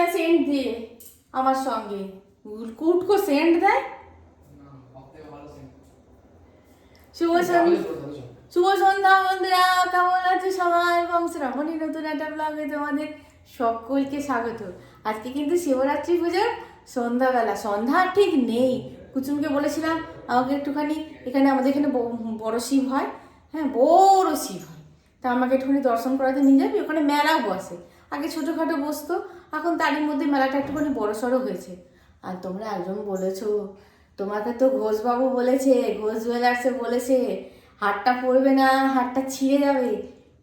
না সেন্ট দিয়ে আমার সঙ্গে। কুটকো সেন্ট দেয়? শুভ সন্ধ্যা। শুভ সন্ধ্যা বন্ধুরা, কেমন আছে সবাই? এবং শ্রাবণী নতুন একটা ব্লগে তোমাদের সকলকে স্বাগত। আজকে কিন্তু শিবরাত্রি পুজোর সন্ধ্যাবেলা। সন্ধ্যা ঠিক নেই। কুচুমকে বলেছিলাম, আমাকে একটুখানি এখানে, আমাদের এখানে বড় শিব হয়। হ্যাঁ বড় শিব হয়। তা আমাকে একটুখানি দর্শন করাতে নিয়ে যাবি? ওখানে মেলাও বসে। আগে ছোটোখাটো বসতো এখন তারই মধ্যে মেলাটা একটুখানি বড় সড়ো হয়েছে। আর তোমরা একজন বলেছ, তোমাকে তো ঘোষবাবু বলেছে ঘোষ জুয়েলার্সে বলেছে, হাটটা পড়বে না, হাটটা ছিঁড়ে যাবে।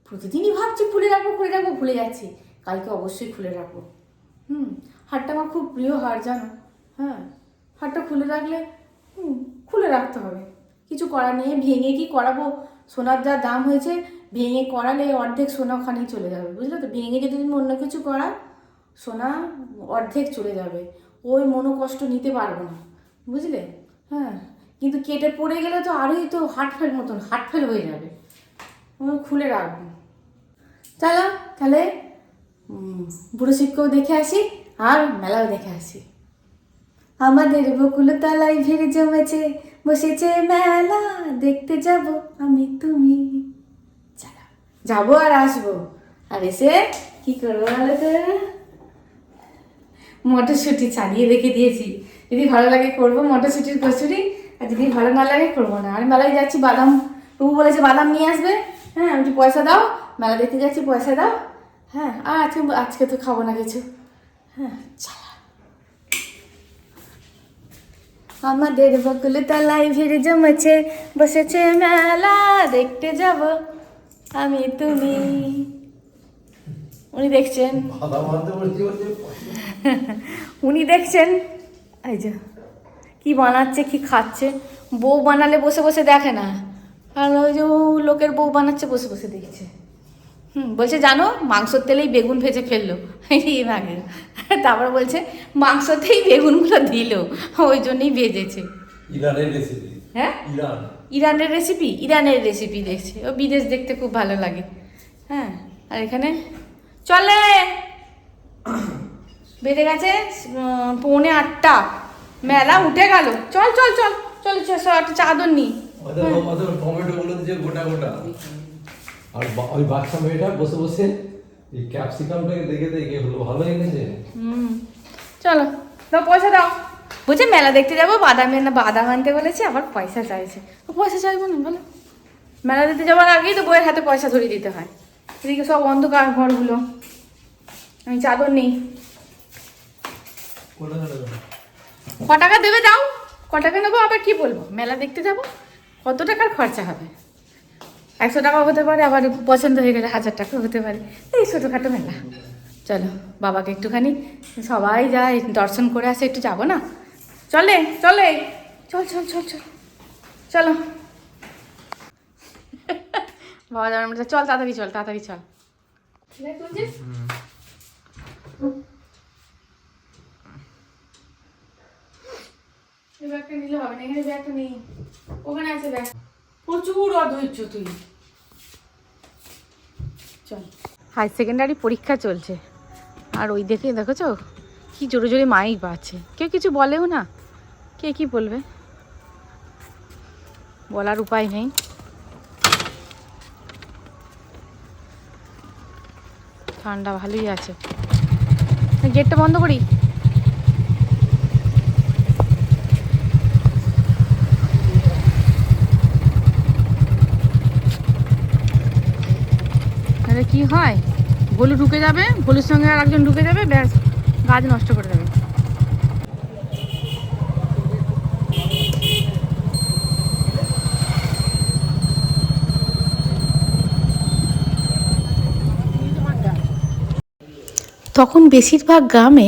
প্রতিদিনই ভাবছি খুলে রাখব খুলে রাখব ভুলে যাচ্ছি। কালকে অবশ্যই খুলে রাখব। হুম, হাটটা আমার খুব প্রিয় হার জানো? হ্যাঁ হাটটা খুলে রাখলে, হুম, খুলে রাখতে হবে। কিছু করার নেই, ভেঙে কি করাবো? সোনার যা দাম হয়েছে, ভেঙে করালে অর্ধেক সোনা ওখানেই চলে যাবে, বুঝলে তো? ভেঙে যদি তুমি অন্য কিছু করা সোনা, অর্ধেক চলে যাবে। ওই মনোকষ্ট নিতে পারব না। বুঝলে? হ্যাঁ কিন্তু কেটে পড়ে গেলে তো আরোই তো হাটফেল মতন হাটফেল হয়ে যাবে। খুলে রাখব। চলো, তাহলে বুড়ো শিবকেও দেখে আসি, আর মেলাও দেখে আসি। আমাদের বকুল তলায় ভিড় জমেছে, বসেছে মেলা, দেখতে যাব আমি তুমি। চলো, যাব আর আসব। আর এসে কি করব বলো মটরশুঁটি চালিয়ে রেখে দিয়েছি। যদি ভালো লাগে করব মটরশুঁটির কচুরি, আর যদি ভালো না লাগে করব না। আমি মেলায় যাচ্ছি, বাদাম প্রভু বলেছে বাদাম নিয়ে আসবে। হ্যাঁ আমি পয়সা দাও। মেলা দেখতে যাচ্ছি, পয়সা দাও। হ্যাঁ আর আজকে আজকে তো খাব না কিছু। হ্যাঁ আমাদের বকুল তলায় ভিড় জমেছে, বসেছে মেলা, দেখতে যাব। আমি, তুমি। উনি দেখছেন। উনি দেখছেন। এই যে কি বানাচ্ছে কি খাচ্ছে। বউ বানালে বসে বসে দেখে না। আর ওই যে লোকের বউ বানাচ্ছে বসে বসে দেখছে। হুম বলছে জানো মাংসর তেলেই বেগুন ভেজে ফেলল। এই আগে তারপর বলছে মাংসতেই বেগুনগুলো দিল। ওই জন্যই ভেজেছে। ইরানের রেসিপি হ্যাঁ? ইরান। ইরানের রেসিপি ইরানের রেসিপি দেখছি। ও বিদেশ দেখতে খুব ভালো লাগে। হ্যাঁ আর এখানে চলে বেড়ে গেছে পৌনে আটটা। মেলা উঠে গেল। চল চল চল চল একটা চাদর নি। ওদের ওদের টমেটো গুলো দিয়ে গোটা গোটা। আর ওই বাচ্চা মেয়েটা বসে বসে এই ক্যাপসিকামটাকে দেখে দেখে হলো ভালো এনেছে। হুম। চলো দাও পয়সা দাও। বলছে মেলা দেখতে যাব বাদাম না বাদাম আনতে বলেছে আবার পয়সা চাইছে। পয়সা চাইব না বলো। মেলা দিতে যাওয়ার আগেই তো বইয়ের হাতে পয়সা ধরিয়ে দিতে হয়। এদিকে সব অন্ধকার ঘরগুলো। আমি চাদর নেই। ক টাকা দেবে দাও। ক টাকা নেব আবার কি বলব? মেলা দেখতে যাব। কত টাকার খরচা হবে? একশো টাকা হতে পারে আবার পছন্দ হয়ে গেলে হাজার টাকা হতে পারে। এই ছোটোখাটো মেলা। চলো বাবাকে একটুখানি সবাই যায় দর্শন করে আসে একটু যাব না? চলে চলে। চল চল চল চল। চলো। বাবা যাবার মধ্যে চল তাড়াতাড়ি চল তাড়াতাড়ি চল। চল। হাই সেকেন্ডারি পরীক্ষা চলছে। আর ওই দেখে, দেখেছ? কি জোরে জোরে মাইক বাজছে। কেউ কিছু বলেও না। কে কি বলবে? বলার উপায় নেই। ঠান্ডা ভালোই আছে। গেটটা বন্ধ করি? তাহলে কি হয়? গোলু ঢুকে যাবে গোলুর সঙ্গে আর একজন ঢুকে যাবে, ব্যাস, গাছ নষ্ট করে দেবে। তখন বেশিরভাগ গ্রামে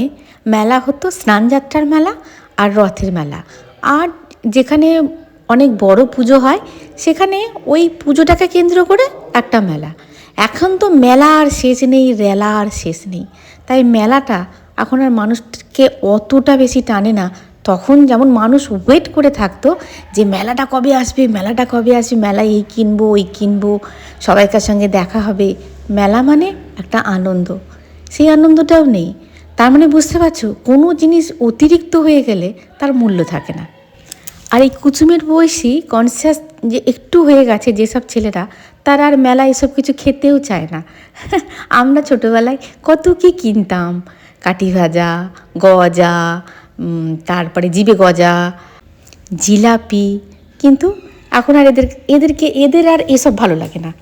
মেলা হতো, স্নানযাত্রার মেলা আর রথের মেলা। আর যেখানে অনেক বড় পুজো হয়, সেখানে ওই পুজোটাকে কেন্দ্র করে একটা মেলা। এখন তো মেলা আর শেষ নেই, রেলা আর শেষ নেই। তাই মেলাটা এখন আর মানুষকে অতটা বেশি টানে না। তখন যেমন মানুষ ওয়েট করে থাকতো যে মেলাটা কবে আসবে, মেলাটা কবে আসবে, মেলায় এই কিনবো, ওই কিনবো, সবাইকার সঙ্গে দেখা হবে। মেলা মানে একটা আনন্দ। সেই আনন্দটাও নেই। তার মানে বুঝতে পারছ, কোনো জিনিস অতিরিক্ত হয়ে গেলে তার মূল্য থাকে না। আর এই কুচুমের বয়সী কনসিয়াস যে একটু হয়ে গেছে যেসব ছেলেরা, তারা আর মেলা এসব কিছু খেতেও চায় না। আমরা ছোটোবেলায় কত কি কিনতাম। কাঠি ভাজা, গজা তারপরে জিবে গজা, জিলাপি, কিন্তু এখন আর এদের, এদেরকে, এদের আর এসব ভালো লাগে না।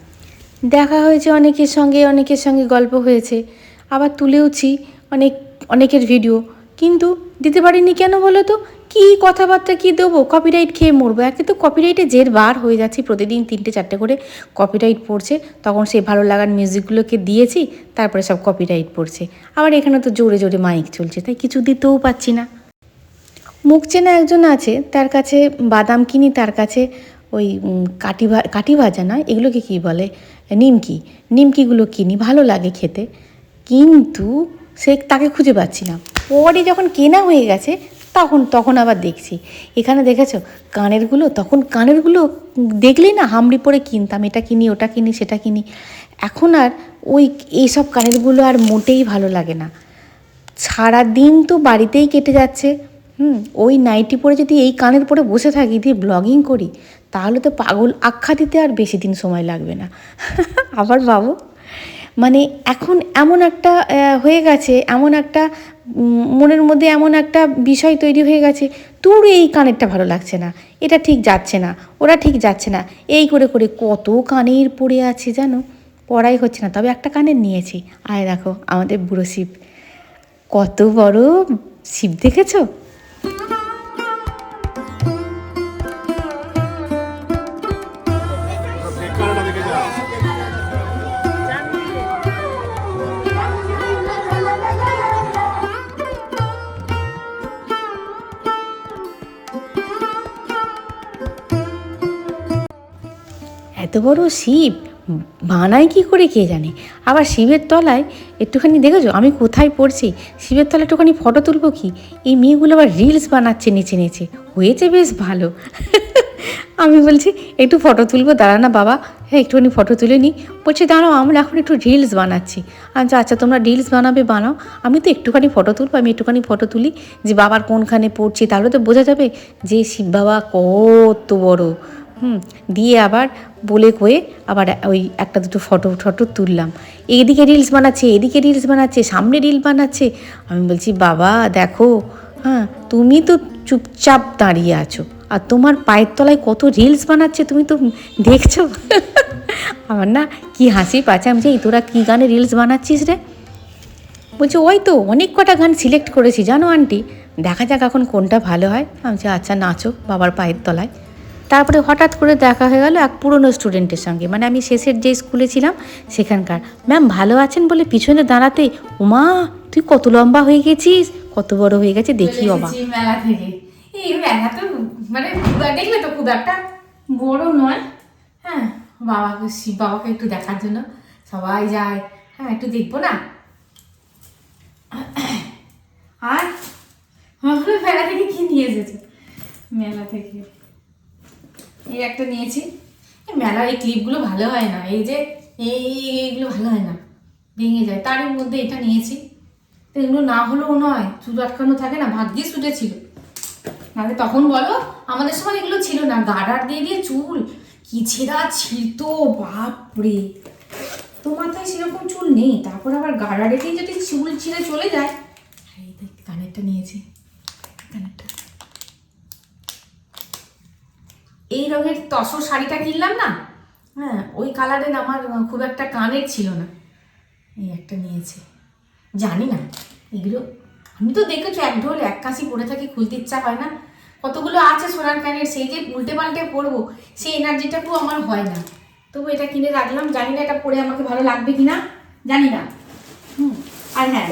দেখা হয়েছে অনেকের সঙ্গে অনেকের সঙ্গে গল্প হয়েছে। আবার তুলেওছি অনেক, অনেকের ভিডিও কিন্তু দিতে পারিনি কেন বলো তো? কী কথাবার্তা কী দেবো? কপিরাইট খেয়ে মরবো। একে তো কপিরাইটে জের বার হয়ে যাচ্ছে। প্রতিদিন তিনটে, চারটে করে কপিরাইট পড়ছে। তখন সেই ভালো লাগার মিউজিকগুলোকে দিয়েছি, তারপরে সব কপিরাইট পড়ছে। আবার এখানে তো জোরে জোরে মাইক চলছে, তাই কিছু দিতেও পাচ্ছি না। মুখ চেনা একজন আছে, তার কাছে বাদাম কিনি, তার কাছে ওই ভা কাঠি ভাজা নয় এগুলোকে কী বলে? নিমকি। নিমকিগুলো কিনি, ভালো লাগে খেতে। কিন্তু সে তাকে খুঁজে পাচ্ছি না। পরে যখন কেনা হয়ে গেছে, তখন তখন আবার দেখছি। এখানে দেখেছ, কানেরগুলো, তখন কানেরগুলো দেখলেই না হামড়ি পরে কিনতাম, এটা কিনি, ওটা কিনি, সেটা কিনি। এখন আর ওই এইসব কানেরগুলো আর মোটেই ভালো লাগে না। সারা দিন তো বাড়িতেই কেটে যাচ্ছে। হুম, ওই নাইটি পরে যদি এই কানের পরে বসে থাকি, দিয়ে ব্লগিং করি, তাহলে তো পাগল আখ্যা দিতে আর বেশি দিন সময় লাগবে না। আবার বাবু মানে এখন এমন একটা হয়ে গেছে, এমন একটা মনের মধ্যে এমন একটা বিষয় তৈরি হয়ে গেছে, তোর এই কানেরটা ভালো লাগছে না, এটা ঠিক যাচ্ছে না ওরা ঠিক যাচ্ছে না, এই করে করে কত কানের পড়ে আছে জানো, পড়াই হচ্ছে না, তবে একটা কানের নিয়েছি, আয় দেখো আমাদের বুড়ো শিব, কত বড় শিব দেখেছ? বড় শিব? বানায় কি করে কে জানে? আবার শিবের তলায় একটুখানি দেখেছ? আমি কোথায় পড়ছি? শিবের তলায় একটুখানি ফটো তুলবো কি? এই মেয়েগুলো আবার রিলস বানাচ্ছে নিচে নিচে। হয়েছে বেশ ভালো। আমি বলছি, একটু ফটো তুলবো, দাঁড়া না বাবা। হ্যাঁ একটুখানি ফটো তুলে নিই। বলছে, দাঁড়াও, আমরা এখন একটু রিলস বানাচ্ছি। আচ্ছা আচ্ছা তোমরা রিলস বানাবে, বানাও। আমি তো একটুখানি ফটো তুলবো, আমি একটুখানি ফটো তুলি যে বাবার কোনখানে পড়ছি, তাহলে তো বোঝা যাবে যে শিব বাবা কত বড়। হুম, দিয়ে আবার বলে কয়ে আবার ওই একটা দুটো ফটো ফটো তুললাম। এদিকে রিলস বানাচ্ছে, এদিকে রিলস বানাচ্ছে, সামনে রিল বানাচ্ছে। আমি বলছি, বাবা, দেখো হ্যাঁ তুমি তো চুপচাপ দাঁড়িয়ে আছো আর তোমার পায়ের তলায় কত রিলস বানাচ্ছে তুমি তো দেখছ? আমার না কি হাসি পাচ্ছে, আমি যে "এই তোরা কী গানে রিলস বানাচ্ছিস রে? বলছে, ওই তো, অনেক কটা গান সিলেক্ট করেছি, জানো আন্টি? দেখা যাক এখন কোনটা ভালো হয়। আমি আচ্ছা নাচো বাবার পায়ের তলায়। তারপরে হঠাৎ করে দেখা হয়ে গেল এক পুরনো স্টুডেন্টের সঙ্গে। মানে আমি শেষের যে স্কুলে ছিলাম সেখানকার। ম্যাম ভালো আছেন বলে পিছনে দাঁড়াতে উমা তুই কত লম্বা হয়ে গেছিস কত বড় হয়ে গেছে দেখি অবাক। মেলা থেকে। এই মেলা তো মানে দেখলে তো খুব একটা বড় নয়। হ্যাঁ বাবাকে শিব বাবাকে একটু দেখার জন্য। সবাই যায়। হ্যাঁ একটু দেখব না? আর মেলা থেকে কি নিয়ে এসেছ? মেলা থেকে। এই একটা নিয়েছি। মেলার এই ক্লিপগুলো ভালো হয় না। এই যে এই এইগুলো ভালো হয় না। ভেঙে যায়। তার মধ্যে এটা নিয়েছি। তো এগুলো না হলেও নয়, চুল আটকানো থাকে না, ভাগ্যিস উঠেছিল নাহলে তখন বলো, আমাদের সময় এগুলো ছিল না। গাডার দিয়ে দিয়ে চুল, কি ছেঁড়া ছিঁড়ত বাপরে! তো মাথায় সেরকম চুল নেই। তারপর আবার গাডারে দিয়ে যদি চুল ছিঁড়ে চলে যায় কানেরটা নিয়েছি। এই রঙের তসর শাড়িটা কিনলাম না? হ্যাঁ ওই কালারের আমার খুব একটা কানের ছিল না। এই একটা নিয়েছি। জানি না, এগুলো আমি তো দেখেছ, এক ঢোল, এক কাশি পরে থাকি, খুলতে ইচ্ছা হয় না। কতগুলো আছে সোনার কানের, সেই যে উল্টে পাল্টে পরবো, সেই এনার্জিটাকেও আমার হয় না। তবু এটা কিনে রাখলাম, জানি না এটা পরে আমাকে ভালো লাগবে কি না জানি না। হুম, আর হ্যাঁ।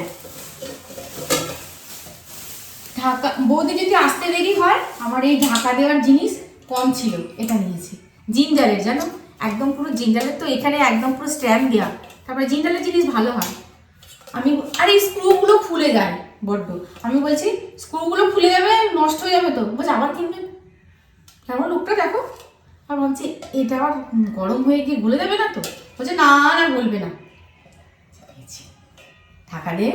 ঢাকা বৌদি যদি আসতে দেরি হয়, আমার এই ঢাকা দেওয়ার জিনিস কম ছিল, এটা নিয়েছি। জিঞ্জারের, জানো? একদম পুরো জিঞ্জারের তো এখানে একদম পুরো স্ট্যাম্প দেওয়া তারপরে জিঞ্জারের জিনিস ভালো হয়। আমি আর, এই স্ক্রুগুলো ফুলে যায়, বড্ড। আমি বলছি, স্ক্রুগুলো ফুলে যাবে, নষ্ট হয়ে যাবে তো। বলছি, আবার কিনবেন কেমন লোকটা দেখো, আর বলছি, এটা আবার গরম হয়ে গিয়ে গলে যাবে না তো? বলছে, না না গলবে না। ঢাকা দে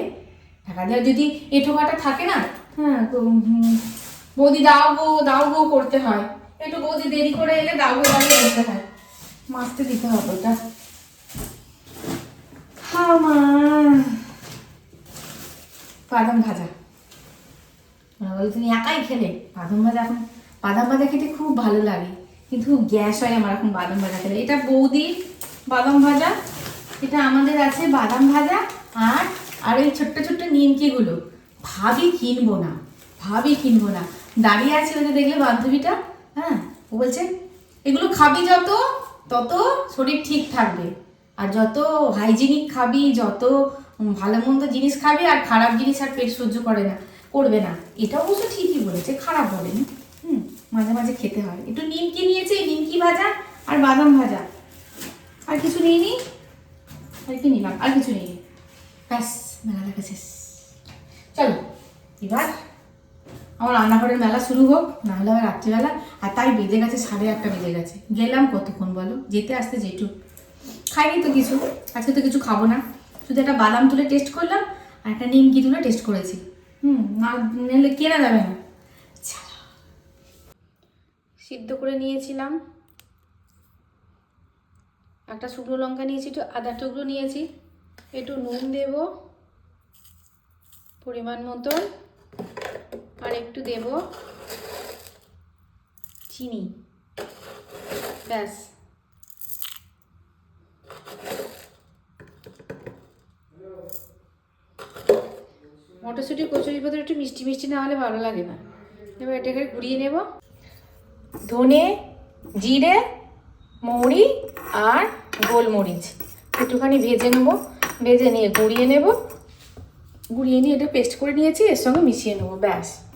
দেওয়ার যদি এঁঠোকাটা থাকে না হ্যাঁ তো বৌদি, দাও গো দাও গো, করতে হয়। একটু বৌদি দেরি করে এলে দাও গো দাও করতে হয় মাছতে দিতে হবে ওটা। হ্যাঁ বাদাম ভাজা। ওরা বলে তুমি একাই খেলে? বাদাম ভাজা এখন বাদাম ভাজা খেতে খুব ভালো লাগে। কিন্তু গ্যাস হয় আমার এখন বাদাম ভাজা খেলে। এটা বৌদির বাদাম ভাজা এটা আমাদের আছে বাদাম ভাজা আর আর ওই ছোট্ট ছোট্ট নিমকিগুলো। ভাবি কিনবো না ভাবি কিনবো না। দাঁড়িয়ে আছে ওই যে দেখলে বান্ধবীটা। হ্যাঁ ও বলছে, এগুলো খাবি যত, তত শরীর ঠিক থাকবে। আর যত হাইজিনিক খাবি, যত ভালো মন্দ জিনিস খাবি, আর খারাপ জিনিস আর পেট সহ্য করে না, করবে না। এটা অবশ্য ঠিকই বলেছে, খারাপ বলেনি। হুম, মাঝে মাঝে খেতে হয়। একটু নিমকি নিয়েছে, নিমকি ভাজা আর বাদাম ভাজা। আর কিছু নিইনি? আর কি নিলাম? আর কিছু নিইনি। ব্যাস মেলা দেখা শেষ। চলো, এবার আমার রান্নাঘরের মেলা শুরু হোক না হলে আবার রাত্রিবেলা। আর তাই বেজে গেছে সাড়ে আটটা, বেজে গেছে। গেলাম কতক্ষণ বলো? যেতে আসতে যেটুক খাইনি তো কিছু, আজকে তো কিছু খাব না। শুধু একটা বাদাম তুলে টেস্ট করলাম, আর একটা নিমকি তুলে টেস্ট করেছি। হুম, না নিলে কেনা যাবে না। সিদ্ধ করে নিয়েছিলাম। একটা শুকনো লঙ্কা নিয়েছি, একটু আদা টুকরো নিয়েছি। একটু নুন দেব, পরিমাণ মতন। একটু দেব। চিনি। ব্যাস। মটরশুঁটি কচুরি পাতা একটু মিষ্টি মিষ্টি না হলে ভালো লাগে না। এবার এটাকে ঘুরিয়ে নেব। ধনে, জিরে, মৌরি আর গোলমরিচ। একটুখানি ভেজে নেব। ভেজে নিয়ে, গুঁড়িয়ে নেব। গুঁড়িয়ে নিয়ে এটা পেস্ট করে নিয়েছি, এর সঙ্গে মিশিয়ে নেব। ব্যাস।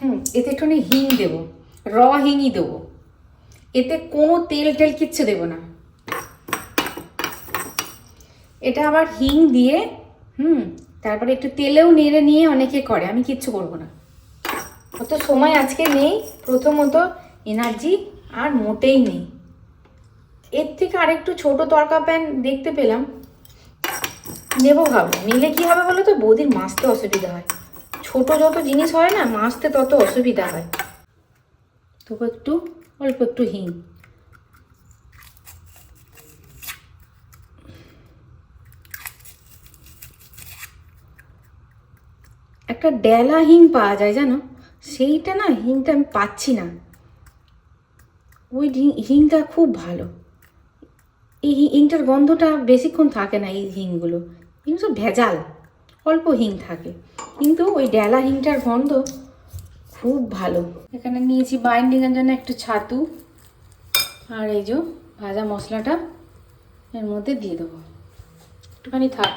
হুম, এতে একটুখানি হিং দেবো র হিংই দেবো। এতে কোনো তেল টেল কিচ্ছু দেবো না। এটা আবার হিং দিয়ে, হুম, তারপরে একটু তেলেও নেড়ে নিয়ে অনেকে করে, আমি কিচ্ছু করব না। অত সময় আজকে নেই, প্রথমত এনার্জি আর মোটেই নেই। এর থেকে আরেকটু ছোট তরকা প্যান দেখতে পেলাম। নেব ভাবো, নিলে কি হবে বলো তো? বৌদির মাছতে অসুবিধা হয়। ছোট যত জিনিস হয় না, মাছতে তত অসুবিধা হয়। তবু একটু, অল্প একটু হিং। একটা ডেলা হিং পাওয়া যায়, জানো? সেইটা না হিংটা আমি পাচ্ছি না। ওই হিংটা খুব ভালো। এই হিংটার গন্ধটা বেশিক্ষণ থাকে না এই হিংগুলো। হিং সব ভেজাল। অল্প হিং থাকে। কিন্তু ওই ডেলা হিংটার গন্ধ খুব ভালো। এখানে নিয়েছি বাইন্ডিংয়ের জন্য একটু ছাতু। আর এই যে ভাজা মশলাটা এর মধ্যে দিয়ে দেবো। একটুখানি থাক।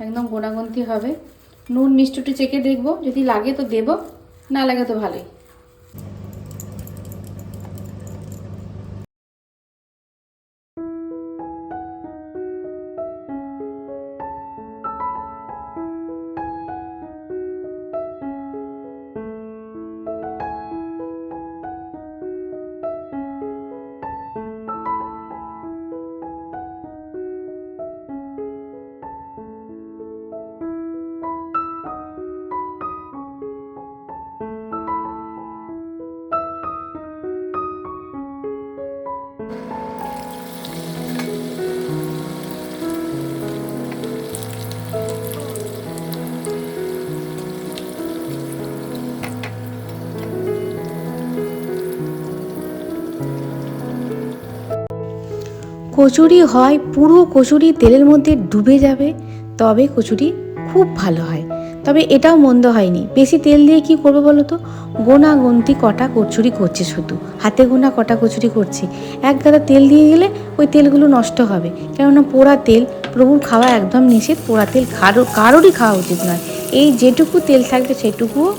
একদম গোনাগন্তি হবে। নুন, মিষ্টিটি চেখে দেখব। যদি লাগে তো দেবো, না লাগে তো ভালোই। কচুরি হয়, পুরো কচুরি তেলের মধ্যে ডুবে যাবে। তবে কচুরি খুব ভালো হয়। তবে এটাও মন্দ হয়নি। বেশি তেল দিয়ে কি করবে বলো তো? গোনা গন্তি কটা কচুরি করছে শুধু। হাতে গোনা কটা কচুরি করছি। এক গাদা তেল দিয়ে গেলে ওই তেলগুলো নষ্ট হবে। কেননা পোড়া তেল, প্রভুর খাওয়া একদম নিষেধ। পোড়া তেল কারও, কারোরই খাওয়া উচিত নয়। এই যেটুকু তেল থাকবে সেটুকুও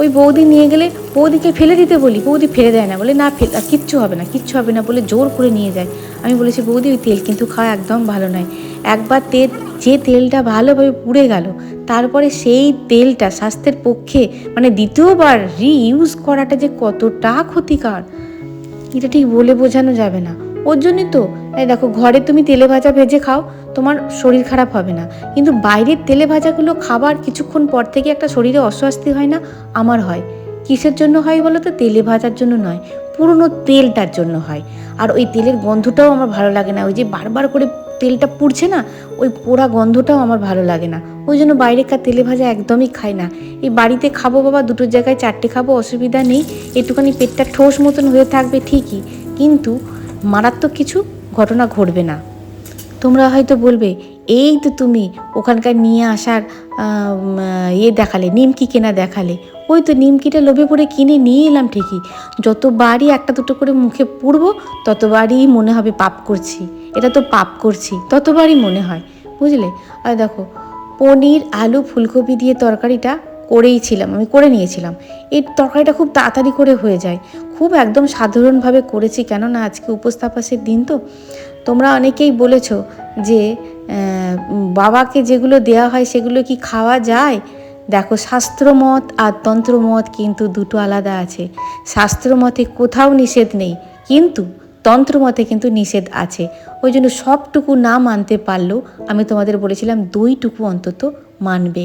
ওই বৌদি নিয়ে গেলে বৌদিকে ফেলে দিতে বলি, বৌদি ফেলে দেয় না, বলে না ফেল কিচ্ছু হবে না, কিচ্ছু হবে না বলে জোর করে নিয়ে যায়। আমি বলেছি, বৌদি, ওই তেল কিন্তু খাওয়া একদম ভালো নয়। একবার তেল যে তেলটা ভালোভাবে পুড়ে গেল, তারপরে সেই তেলটা স্বাস্থ্যের পক্ষে মানে দ্বিতীয়বার রিইউজ করাটা যে কতটা ক্ষতিকর, এটা ঠিক বলে বোঝানো যাবে না। ওর জন্যই তো। এই দেখো, ঘরে তুমি তেলে ভাজা ভেজে খাও, তোমার শরীর খারাপ হবে না। কিন্তু বাইরের তেলে ভাজাগুলো খাবার কিছুক্ষণ পর থেকে একটা শরীরে অস্বস্তি হয় না, আমার হয়। কিসের জন্য হয় বলো তো? তেলে ভাজার জন্য নয়, পুরনো তেলটার জন্য হয়। আর ওই তেলের গন্ধটাও আমার ভালো লাগে না। ওই যে বারবার করে তেলটা পুড়ছে না, ওই পোড়া গন্ধটাও আমার ভালো লাগে না। ওই জন্য বাইরেকার তেলে ভাজা একদমই খাই না। এই বাড়িতে খাব বাবা দুটোর জায়গায় চারটে খাব, অসুবিধা নেই। একটুখানি পেটটা ঠোস মতন হয়ে থাকবে ঠিকই। কিন্তু মারাত্মক কিছু ঘটনা ঘটবে না। তোমরা হয়তো বলবে, এই তো তুমি ওখানকার নিয়ে আসার ইয়ে দেখালে, নিমকি কেনা দেখালে। ওই তো নিমকিটা লোভে পড়ে কিনে নিয়ে এলাম ঠিকই। যতবারই একটা দুটো করে মুখে পুড়বো ততবারই মনে হবে পাপ করছি। এটা তো পাপ করছি ততবারই মনে হয়। বুঝলে? আর দেখো, পনির, আলু, ফুলকপি দিয়ে তরকারিটা করেই ছিলাম, আমি করে নিয়েছিলাম। এই তরকারিটা খুব তাড়াতাড়ি করে হয়ে যায়। খুব একদম সাধারণভাবে করেছি, কেননা আজকে উপস্থাপাসের দিন তো। তোমরা অনেকেই বলেছ যে বাবাকে যেগুলো দেওয়া হয় সেগুলো কি খাওয়া যায়? দেখো, শাস্ত্রমত আর তন্ত্রমত কিন্তু দুটো আলাদা আছে। শাস্ত্রমতে কোথাও নিষেধ নেই, কিন্তু তন্ত্রমতে কিন্তু নিষেধ আছে। ওই জন্য সবটুকু না মানতে পারলেও আমি তোমাদের বলেছিলাম দইটুকু অন্তত মানবে।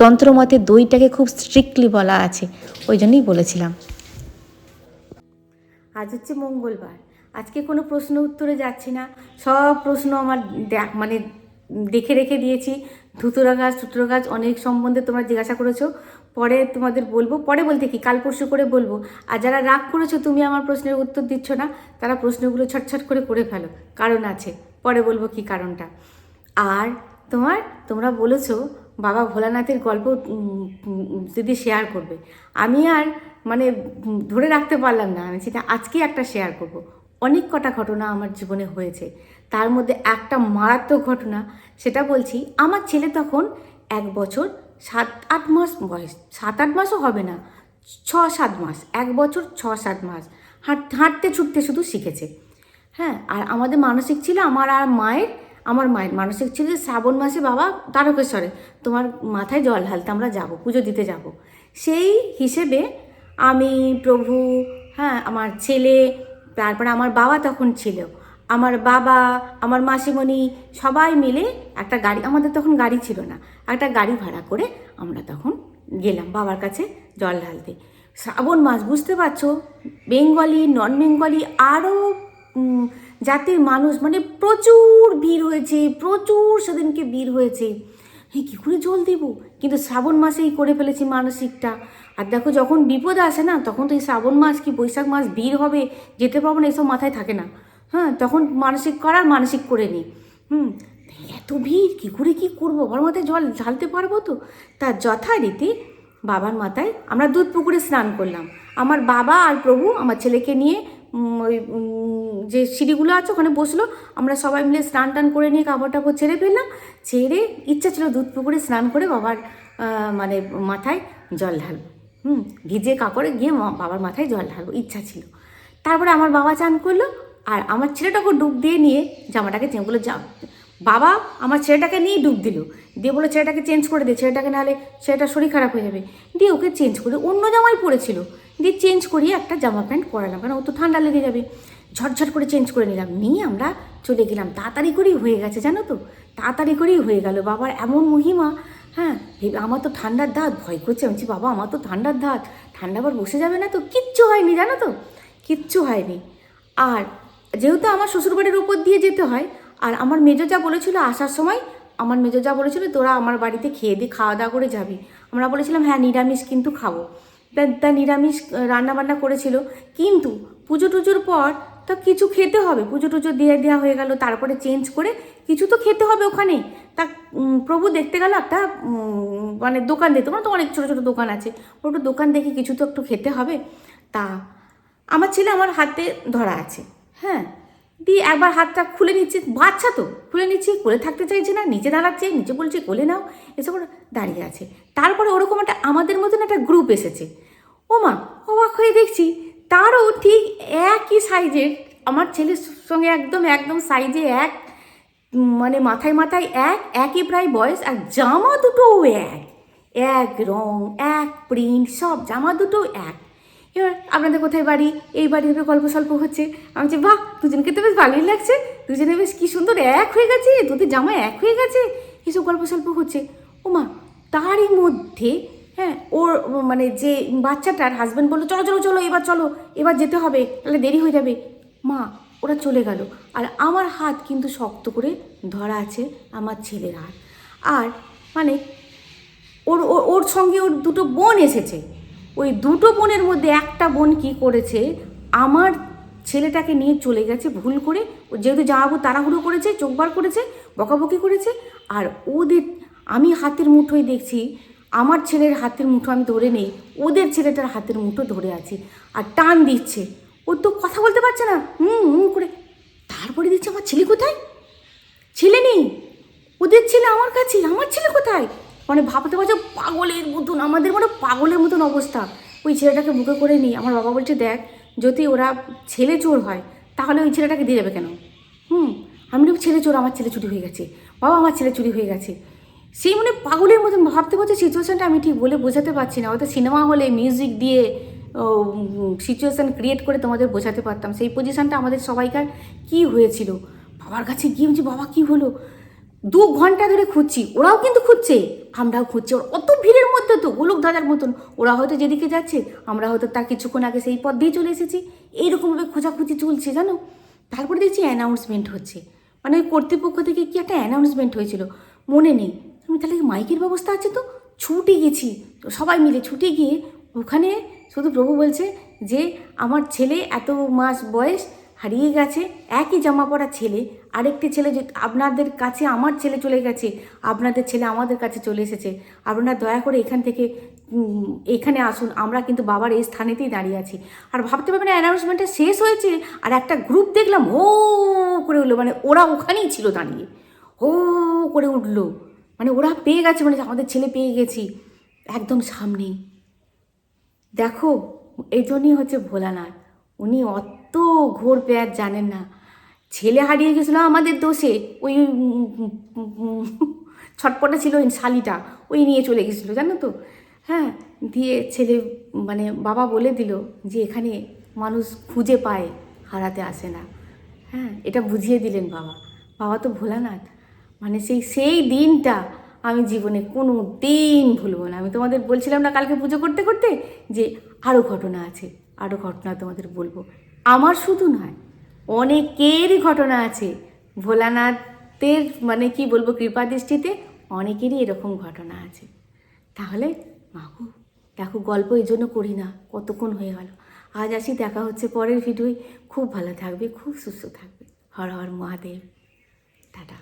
তন্ত্রমতে দইটাকে খুব স্ট্রিক্টলি বলা আছে, ওই জন্যই বলেছিলাম। আজ হচ্ছে মঙ্গলবার। আজকে কোনো প্রশ্ন উত্তরে যাচ্ছি না। সব প্রশ্ন আমার দেখ মানে দেখে রেখে দিয়েছি। ধুতুরা গাছ টুতুরা গাছ অনেক সম্বন্ধে তোমরা জিজ্ঞাসা করেছ। পরে তোমাদের বলব। পরে বলতে কি? কাল পরশু করে বলব। আর যারা রাগ করেছ, তুমি আমার প্রশ্নের উত্তর দিচ্ছ না, তারা প্রশ্নগুলো ছটছট করে করে ফেলো। কারণ আছে। পরে বলব কি কারণটা। আর তোমার তোমরা বলেছ বাবা ভোলানাথের গল্প যদি শেয়ার করবে। আমি আর মানে ধরে রাখতে পারলাম না, আমি সেটা আজকে একটা শেয়ার করব। অনেক কটা ঘটনা আমার জীবনে হয়েছে। তার মধ্যে একটা মারাত্মক ঘটনা, সেটা বলছি, আমার ছেলে তখন এক বছর সাত, আট মাস বয়স, সাত, আট মাসও হবে না, ছ, সাত মাস, এক বছর ছ, সাত মাস, হাঁট, হাঁটতে, ছুটতে শুধু শিখেছে। হ্যাঁ আর আমাদের মানসিক ছিল আমার আর মায়ের আমার মায়ের মানসিক ছিল যে শ্রাবণ মাসে বাবা তারকেশ্বরে তোমার মাথায় জল ঢালতে আমরা যাব, পুজো দিতে যাব। সেই হিসেবে আমি প্রভু হ্যাঁ আমার ছেলে, তারপরে আমার বাবা তখন ছিল। আমার বাবা, আমার মাসিমণি সবাই মিলে একটা গাড়ি, আমাদের তখন গাড়ি ছিল না, একটা গাড়ি ভাড়া করে আমরা তখন গেলাম বাবার কাছে জল ঢালতে। শ্রাবণ মাস, বুঝতে পারছ? বেঙ্গলি নন বেঙ্গলি আরও জাতির মানুষ মানে প্রচুর ভিড় হয়েছে, প্রচুর সেদিনকে ভিড় হয়েছে। হ্যাঁ কী করে জল দেবো? কিন্তু শ্রাবণ মাসেই করে ফেলেছি মানসিকটা। আর দেখো, যখন বিপদ আসে না, তখন তো এই শ্রাবণ মাস কি বৈশাখ মাস ভিড় হবে, যেতে পারব না, এসব মাথায় থাকে না। হ্যাঁ তখন মানসিক করার মানসিক করে নিই হুম, এত ভিড়, কী করে কী করব? বাবার মাথায় জল ঢালতে পারব তো? তার যথারীতি বাবার মাথায় আমরা দুধ পুকুরে স্নান করলাম। আমার বাবা আর প্রভু আমার ছেলেকে নিয়ে ওই যে সিঁড়িগুলো আছে ওখানে বসল। আমরা সবাই মিলে স্নান টান করে নিয়ে কাপড় টাপড় ছেড়ে ফেললাম। ছেড়ে ইচ্ছা ছিল দুধ পুকুরে স্নান করে বাবার মানে মাথায় জল ঢালবো। হুম, ভিজে কাপড়ে গিয়ে বাবার মাথায় জল ঢালবো, ইচ্ছা ছিল। তারপরে আমার বাবা চান করল আর আমার ছেলেটাকে ডুব দিয়ে নিয়ে জামাটাকে চেঞ্জ করল। যা, বাবা আমার ছেলেটাকে নিয়ে ডুব দিল। দিয়ে বলে ছেলেটাকে চেঞ্জ করে দে, ছেলেটাকে নাহলে ছেলেটার শরীর খারাপ হয়ে যাবে। দিয়ে ওকে চেঞ্জ করে অন্য জামাই পরেছিল। দিয়ে চেঞ্জ করিয়ে একটা জামা প্যান্ট পরালাম কারণ ও তো ঠান্ডা লেগে যাবে। ঝটঝট করে চেঞ্জ করে নিলাম। নিয়ে আমরা চলে গেলাম। তাড়াতাড়ি করেই হয়ে গেছে, জানো তো? তাড়াতাড়ি করেই হয়ে গেল। বাবার এমন মহিমা হ্যাঁ? আমার তো ঠান্ডার ধাত ভয় করছে। আমি বাবা, আমার তো ঠান্ডার ধাত ঠান্ডা আবার বসে যাবে না তো? কিচ্ছু হয়নি, জানো তো? কিচ্ছু হয়নি। আর যেহেতু আমার শ্বশুরবাড়ির উপর দিয়ে যেতে হয়, আর আমার মেজো যা বলেছিল আসার সময়, আমার মেজো যা বলেছিল, তোরা আমার বাড়িতে খেয়ে দিয়ে খাওয়া দাওয়া করে যাবি। আমরা বলেছিলাম হ্যাঁ নিরামিষ কিন্তু খাব। তা তা নিরামিষ রান্নাবান্না করেছিল। কিন্তু পুজো টুজোর পর তা কিছু খেতে হবে। পুজো টুজো দিয়ে দেওয়া হয়ে গেল, তারপরে চেঞ্জ করে কিছু তো খেতে হবে ওখানে। তা প্রভু দেখতে গেল একটা মানে দোকান দেখতে। মানে তো অনেক ছোটো ছোটো দোকান আছে। ওটা দোকান দেখে কিছু তো একটু খেতে হবে। তা, আমার ছেলে আমার হাতে ধরা আছে। হ্যাঁ দিয়ে একবার হাতটা খুলে নিচ্ছে। বাচ্চা তো, খুলে নিচ্ছে, কোলে থাকতে চাইছে না, নিচে দাঁড়াচ্ছে, নিচে বলছে, কোলে নাও, এসব দাঁড়িয়ে আছে। তারপরে ওরকম একটা আমাদের মতন একটা গ্রুপ এসেছে। ও মা, অবাক হয়ে দেখছি, তারও ঠিক একই সাইজের আমার ছেলের সঙ্গে একদম একদম সাইজে এক মানে মাথায় মাথায় এক, একই প্রায় বয়স, আর জামা দুটোও এক। এক রং, এক প্রিন্ট সব জামা দুটো এক। এবার আপনাদের কোথায় বাড়ি? এই বাড়ির গল্প স্বল্প হচ্ছে। আমি বলছি, বাহ, দুজনকে তো বেশ ভালোই লাগছে। দুজনে বেশ কি সুন্দর এক হয়ে গেছে। তোদের জামা এক হয়ে গেছে। এসব গল্প স্বল্প হচ্ছে। ও মা, তারই মধ্যে হ্যাঁ ওর মানে যে বাচ্চাটার হাজব্যান্ড বলল, চলো চলো চলো, এবার চলো, এবার যেতে হবে, তাহলে দেরি হয়ে যাবে। মা, ওরা চলে গেল। আর আমার হাত কিন্তু শক্ত করে ধরা আছে আমার ছেলের হাত। আর মানে ওর- ওর সঙ্গে ওর দুটো বোন এসেছে। ওই দুটো বোনের মধ্যে একটা বোন কি করেছে, আমার ছেলেটাকে নিয়ে চলে গেছে ভুল করে। ও যেহেতু জামাবু তাড়াহুড়ো করেছে, চোখ বার করেছে, বকাবকি করেছে, আর ওদের আমি হাতের মুঠোয় দেখছি, আমার ছেলের হাতের মুঠো আমি ধরে নেই, ওদের ছেলেটার হাতের মুঠো ধরে আছি, আর টান দিচ্ছে। ও তো কথা বলতে পারছে না, হুম হুম করে। তারপরে দিচ্ছে আমার ছেলে কোথায়? ছেলে নেই, ওদের ছেলে আমার কাছে আমার ছেলে কোথায়? মানে ভাবতে পারছ পাগলের মতন, আমাদের মানে পাগলের মতন অবস্থা। ওই ছেলেটাকে বুকে করে নিই আমার বাবা বলছে, দেখ, যদি ওরা ছেলে চোর হয়, তাহলে ওই ছেলেটাকে দিয়ে যাবে কেন? হুম, আমি ছেলে চোর, আমার ছেলে চুরি হয়ে গেছে। বাবা, আমার ছেলে চুরি হয়ে গেছে। সেই মানে পাগলের মতন ভাবতে পারছ সিচুয়েশানটা আমি ঠিক বলে বোঝাতে পারছি না। হয়তো সিনেমা হলে মিউজিক দিয়ে সিচুয়েশান ক্রিয়েট করে তোমাদের বোঝাতে পারতাম। সেই পজিশানটা আমাদের সবাইকার কি হয়েছিল? বাবার কাছে গিয়ে বলছি, বাবা, কি হলো? দু ঘণ্টা ধরে খুঁজছি, ওরাও কিন্তু খুঁজছে। আমরাও খুঁজছি, ওর অত ভিড়ের মধ্যে তো, গোলক ধাঁধার মতন। ওরা হয়তো যেদিকে যাচ্ছে, আমরা হয়তো তার কিছুক্ষণ আগে সেই পথ দিয়ে চলে এসেছি। এইরকমভাবে খোঁজাখুঁজি চলছে, জানো? তারপরে দেখছি অ্যানাউন্সমেন্ট হচ্ছে। মানে কর্তৃপক্ষ থেকে কি একটা অ্যানাউন্সমেন্ট হয়েছিল? মনে নেই। আমি তাহলে মাইকের ব্যবস্থা আছে তো? ছুটে গেছি। তো সবাই মিলে ছুটে গিয়ে ওখানে শুধু প্রভু বলছে যে, আমার ছেলে এত মাস বয়স হারিয়ে গেছে, একই জামা পরা ছেলে, আরেকটি ছেলে যে আপনাদের কাছে আমার ছেলে চলে গেছে, আপনাদের ছেলে আমাদের কাছে চলে এসেছে। আপনারা দয়া করে এখান থেকে এখানে আসুন, আমরা কিন্তু বাবার এই স্থানেতেই দাঁড়িয়ে আছি। আর ভাবতে পারবেন অ্যানাউন্সমেন্টটা শেষ হয়েছে, আর একটা গ্রুপ দেখলাম ও করে উঠল মানে ওরা ওখানেই ছিল দাঁড়িয়ে। ও করে উঠল মানে ওরা পেয়ে গেছে মানে আমাদের ছেলে পেয়ে গেছি, একদম সামনেই। দেখো, এই জন্যই হচ্ছে ভোলানাথ, উনি অত ঘোর পেয়ার, জানেন না। ছেলে হারিয়ে গেছিল আমাদের দোষে। ওই ছটপটা ছিল ওই শালিটা, ওই নিয়ে চলে গেছিল, জানো তো? হ্যাঁ দিয়ে ছেলে মানে বাবা বলে দিল যে এখানে মানুষ খুঁজে পায়, হারাতে আসে না। হ্যাঁ এটা বুঝিয়ে দিলেন বাবা। বাবা তো ভোলানাথ। মানে সেই সেই দিনটা আমি জীবনে কোনো দিন ভুলবো না। আমি তোমাদের বলছিলাম না কালকে পুজো করতে করতে, যে আরও ঘটনা আছে। আরও ঘটনা তোমাদের বলব। আমার শুধু নয়, অনেকেরই ঘটনা আছে। ভোলানাথের মানে কি বলব, কৃপা দৃষ্টিতে অনেকেরই এরকম ঘটনা আছে। তাহলে মাগু, দেখো গল্প এই জন্য করি না, কতক্ষণ হয়ে গেল। আজ আসি, দেখা হচ্ছে পরের ভিডিওয় খুব ভালো থাকবে, খুব সুস্থ থাকবে। হর হর মহাদেব। টাটা।